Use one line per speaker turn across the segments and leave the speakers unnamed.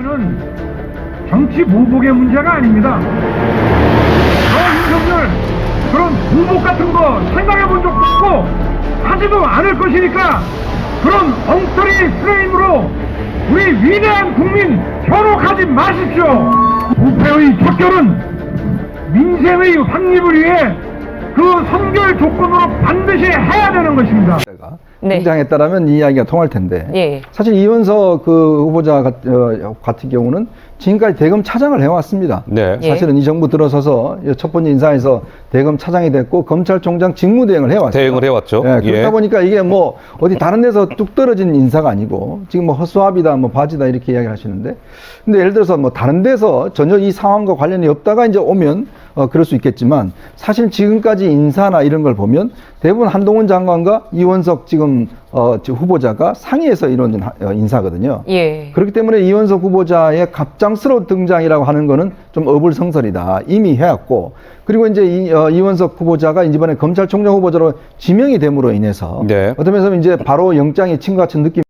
이거는 정치 보복의 문제가 아닙니다. 저 윤석열 그런 보복 같은 거 생각해 본 적도 없고 하지도 않을 것이니까 그런 엉터리 프레임으로 우리 위대한 국민 현혹하지 마십시오. 부패의 척결은 민생의 확립을 위해 그 선결 조건으로 반드시 해야 되는 것입니다.
가
네.
등장했다라면 이 이야기가 통할 텐데
예.
사실 이원석 그 후보자 같, 어, 같은 경우는 지금까지 대검 차장을 해왔습니다.
네.
예.
사실은 이 정부 들어서서 첫 번째 인사에서 대검 차장이 됐고 검찰총장 직무대행을 해왔어요.
대응을 해왔죠.
예, 그러다
예.
보니까 이게 뭐 어디 다른 데서 뚝 떨어진 인사가 아니고 지금 뭐 허수아비다 뭐 바지다 이렇게 이야기를 하시는데 근데 예를 들어서 뭐 다른 데서 전혀 이 상황과 관련이 없다가 이제 오면 어 그럴 수 있겠지만 사실 지금까지 인사나 이런 걸 보면 대부분 한동훈 장관과 이원석 지금 어 지금 후보자가 상의해서 이루어진 하- 어, 인사거든요.
예.
그렇기 때문에 이원석 후보자의 갑작스러운 등장이라고 하는 거는 좀 어불성설이다. 이미 해왔고 그리고 이제 이, 어, 이원석 후보자가 이번에 검찰총장 후보자로 지명이 됨으로 인해서
네.
어떤 면에서 이제 바로 영장이 친것 같은 느낌.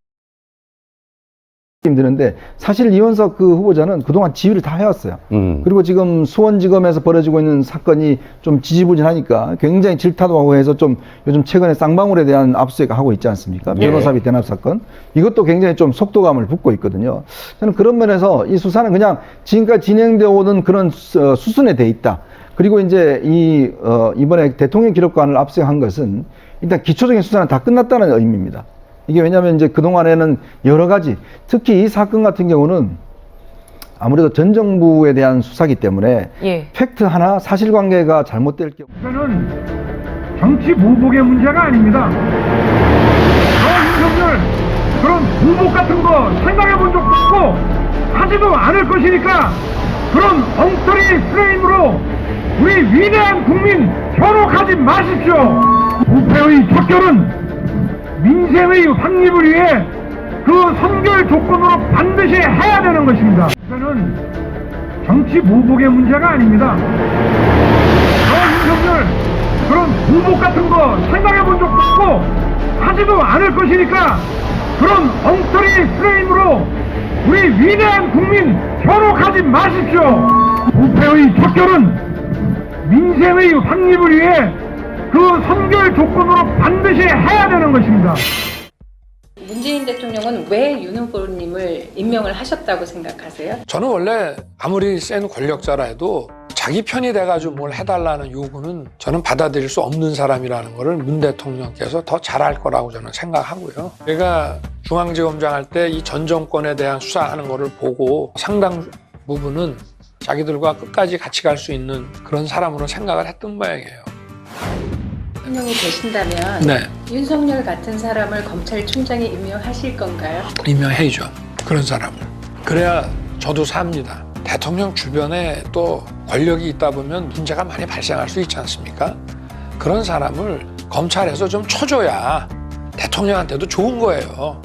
이 드는데 사실 이원석 그 후보자는 그동안 지휘를 다 해왔어요.
음.
그리고 지금 수원지검에서 벌어지고 있는 사건이 좀 지지부진하니까 굉장히 질타도 하고 해서 좀 요즘 최근에 쌍방울에 대한 압수수색 하고 있지 않습니까?
예.
변호사비 대납 사건. 이것도 굉장히 좀 속도감을 붙고 있거든요. 저는 그런 면에서 이 수사는 그냥 지금까지 진행되어 오던 그런 수- 어, 수순에 돼 있다. 그리고 이제 이, 어, 이번에 대통령 기록관을 압수한 것은 일단 기초적인 수사는 다 끝났다는 의미입니다. 이게 왜냐하면 이제 그동안에는 여러 가지, 특히 이 사건 같은 경우는 아무래도 전 정부에 대한 수사기 때문에
예.
팩트 하나 사실관계가 잘못될 경우
이거는 정치 보복의 문제가 아닙니다. 저 윤석열 그런 보복 같은 거 생각해 본 적도 없고 하지도 않을 것이니까 그런 엉터리 프레임으로 우리 위대한 국민 현혹하지 마십시오. 부패의 척결은 민생의 확립을 위해 그 선결 조건으로 반드시 해야 되는 것입니다. 이거는 정치 보복의 문제가 아닙니다. 저 윤석열 그런 보복 같은 거 생각해 본 적도 없고 하지도 않을 것이니까 그런 엉터리 프레임으로 우리 위대한 국민 현혹하지 마십시오. 부패의 척결은 민생의 확립을 위해 그 선결 조건으로 반드시 해야 되는 것입니다.
문재인 대통령은 왜 윤 후보님을 임명을 하셨다고 생각하세요?
저는 원래 아무리 센 권력자라 해도 자기 편이 돼가지고 뭘 해달라는 요구는 저는 받아들일 수 없는 사람이라는 것을 문 대통령께서 더 잘할 거라고 저는 생각하고요. 제가 중앙지검장 할 때 이 전 정권에 대한 수사하는 거를 보고 상당 부분은 자기들과 끝까지 같이 갈 수 있는 그런 사람으로 생각을 했던 모양이에요.
임명이 되신다면
네,
윤석열 같은 사람을 검찰총장에 임명하실 건가요?
임명해야죠. 그런 사람을. 그래야 저도 삽니다. 대통령 주변에 또 권력이 있다 보면 문제가 많이 발생할 수 있지 않습니까? 그런 사람을 검찰에서 좀 쳐줘야 대통령한테도 좋은 거예요.